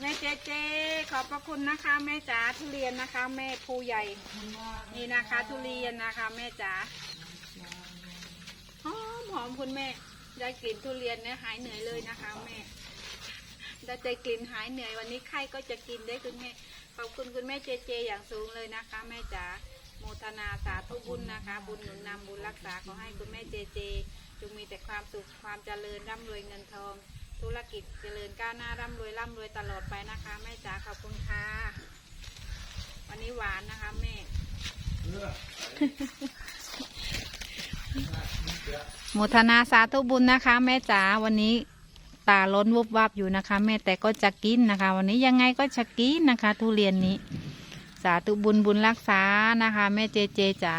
แม่เจเจ ขอบพระคุณนะคะ แม่จ๋าทุเรียนนะคะ แม่ภูใหญ่นี่นะคะ ทุเรียนนะคะ แม่จ๋าหอมหอมคุณแม่ได้กลิ่นทุเรียนเนี่ยหายเหนื่อยเลยนะคะ แม่ได้ใจกลิ่นหายเหนื่อยวันนี้ไข้ก็จะกินได้คุณแม่ขอบคุณคุณแม่เจเจ อย่างสูงเลยนะคะ แม่จ๋าโมทนาสาธุบุญนะคะ บุญหนุนนำบุญรักษาขอให้คุณแม่เจเจจงมีแต่ความสุขความเจริญร่ำรวยเงินทอง ธุรกิจเจริญก้าวหน้าร่ำรวยร่ำรวยตลอดไปนะคะแม่จ๋าขอบคุณค่ะ วันนี้หวานนะคะแม่โมทนาสาธุบุญนะคะ แม่จ๋าวันนี้ตาล้นวุบวับอยู่นะคะ แม่แต่ก็จะกินนะคะ วันนี้ยังไงก็จะกินนะคะ ทุเรียนนี้ สาธุบุญบุญรักษานะคะ แม่เจเจจ๋า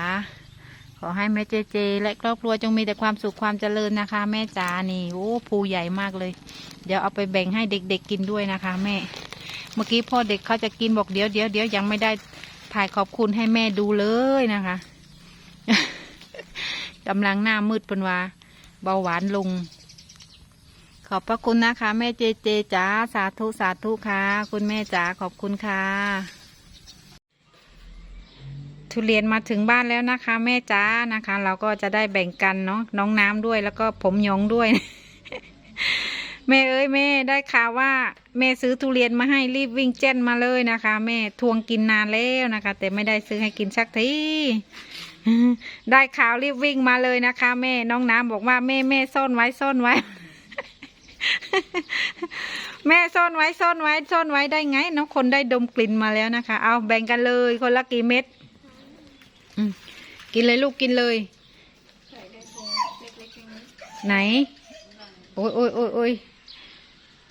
ขอให้แม่เจเจ และครอบครัวจงมีแต่ความสุขความเจริญนะคะ แม่จ๋านี่โอ้ภูใหญ่มากเลย เดี๋ยวเอาไปแบ่งให้เด็กๆกินด้วยนะคะ แม่ เมื่อกี้พ่อเด็กเขาจะกินบอกเดี๋ยวเดี๋ยวเดี๋ยวยังไม่ได้ถ่ายขอบคุณให้แม่ดูเลยนะคะกำลังหน้ามืดปนว่าเบาหวานลง ขอบพระคุณนะคะ แม่เจเจจ๋าสาธุสาธุค่ะ คุณแม่จ๋าขอบคุณค่ะ ทุเรียนมาถึงบ้านแล้วนะคะ แม่จ๋านะคะ เราก็จะได้แบ่งกันเนาะน้องน้ำด้วยแล้วก็ผมยองด้วย แม่เอ้ยแม่ได้ข่าวว่า แม่ซื้อทุเรียนมาให้รีบวิ่งเจ้นมาเลยนะคะ แม่ทวงกินนานแล้วนะคะ แต่ไม่ได้ซื้อให้กินสักทีได้ข่าวรีบวิ่งมาเลยนะคะ แม่น้องน้ำบอกว่าแม่แม่ซ่อนไว้ซ่อนไว้ แม่ซ่อนไว้ซ่อนไว้ซ่อนไว้ได้ไงน้องคนได้ดมกลิ่นมาแล้วนะคะ เอาแบ่งกันเลยคนละกี่เม็ด กินเลยลูกกินเลยไหน โอ้ยโอ้ยโอ้ยโอ้ย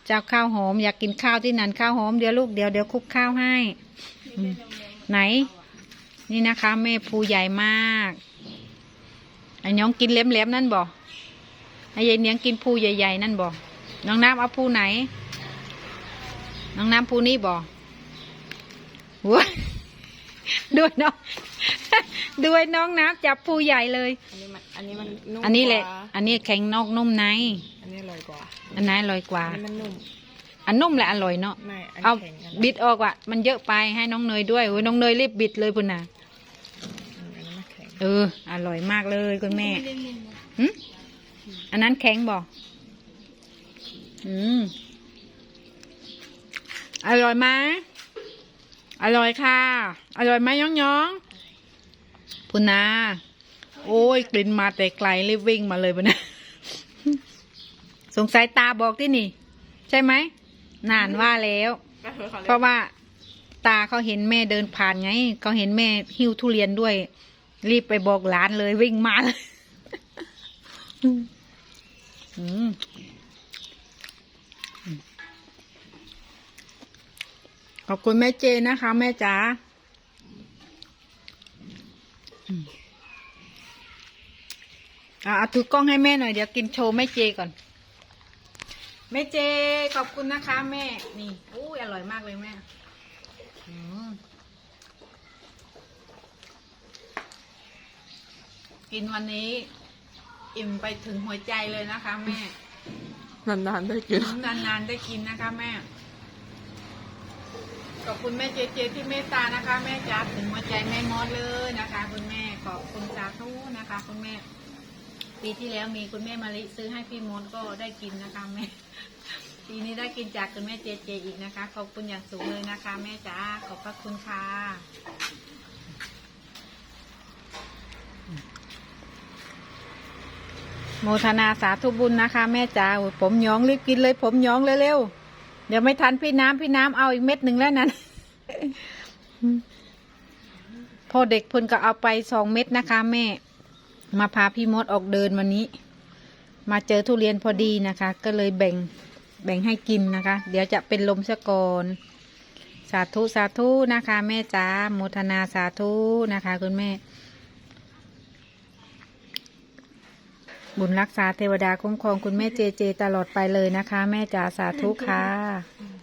เจ้าข้าวหอม อยากกินข้าวที่นั่นข้าวหอมเดี๋ยวลูกเดี๋ยวเดี๋ยวคุกข้าวให้ ไหน นี่นะคะแม่ภูใหญ่มากไอ้น้องกินเล็มๆนั่นบ่ไอ้ยายเนียงกินภูใหญ่ๆนั่นบ่น้องน้ำเอาภูไหน น้องน้ำภูนี่บ่หัวด้วยเน้อง ด้วยน้องน้ำจับภูใหญ่เลย อันนี้มันอันนี้มันนุ่มอันนี้แหละ กว่าอันนี้แข็งนอกนุ่มใน อันนี้อร่อยกว่าอันไหนอร่อยกว่า อันนี้มันนุ่มอันนุ่มแหละอร่อยเนาะ ไม่อันเอาแข็งกันบิดออกว่ะ มันเยอะไปให้น้องเนยด้วยโอ้ยน้องเนยรีบบิดเลยพุ่นน่ะอันนี้มันแข็งเออ อร่อยมากเลยคุณแม่หึอันนั้นแข็งบอกอืม อร่อยไหมอร่อยค่ะ อร่อยไหมย้องย้องๆ พุนา โอ้ย กลิ่นมาแต่ไกลรีบวิ่งมาเลยพุนาสงสัยตาบอกที่นี่ ใช่ไหมนานว่าแล้วก็คือเขาเพราะว่าตาเขาเห็นแม่เดินผ่านไงเขาเห็นแม่หิ้วทุเรียนด้วย รีบไปบอกหลานเลยวิ่งมาเลยอืมขอบคุณแม่เจนะคะ แม่จ๋าอืม อะเอาถือกล้องให้แม่หน่อยเดี๋ยวกินโชว์แม่เจก่อน แม่เจขอบคุณนะคะ แม่ นี่อู้ยอร่อยมากเลยแม่อืมกินวันนี้ อิ่มไปถึงหัวใจเลยนะคะแม่ นานๆได้กิน นานๆได้กินนะคะแม่ ขอบคุณแม่เจเจที่เมตตานะคะ แม่จ๋าถึงหัวใจแม่มอดเลยนะคะ คุณแม่ขอบคุณสาธุนะคะ คุณแม่ ปีที่แล้วมีคุณแม่มาลิซื้อให้พี่มดก็ได้กินนะคะแม่ปีนี้ได้กินจากคุณแม่เจเจอีกนะคะ ขอบคุณอย่างสูงเลยนะคะ แม่จ๋าขอบพระคุณค่ะโมทนาสาธุบุญนะคะ แม่จ๋าผมหยองรีบกินเลย ผมหยองเร็วๆเดี๋ยวไม่ทันพี่น้ำพี่น้ำเอาอีกเม็ดหนึ่งแล้วนั้น พอเด็กพิ่นก็เอาไปสองเม็ดนะคะ แม่ มาพาพี่มดออกเดินวันนี้ มาเจอทุเรียนพอดีนะคะ ก็เลยแบ่งแบ่งให้กินนะคะ เดี๋ยวจะเป็นลมซะก่อนสาธุสาธุนะคะ แม่จ๋าโมทนาสาธุนะคะคุณแม่ บุญรักษาเทวดาคุ้มครองคุณแม่เจเจตลอดไปเลยนะคะ แม่จ๋าสาธุค่ะ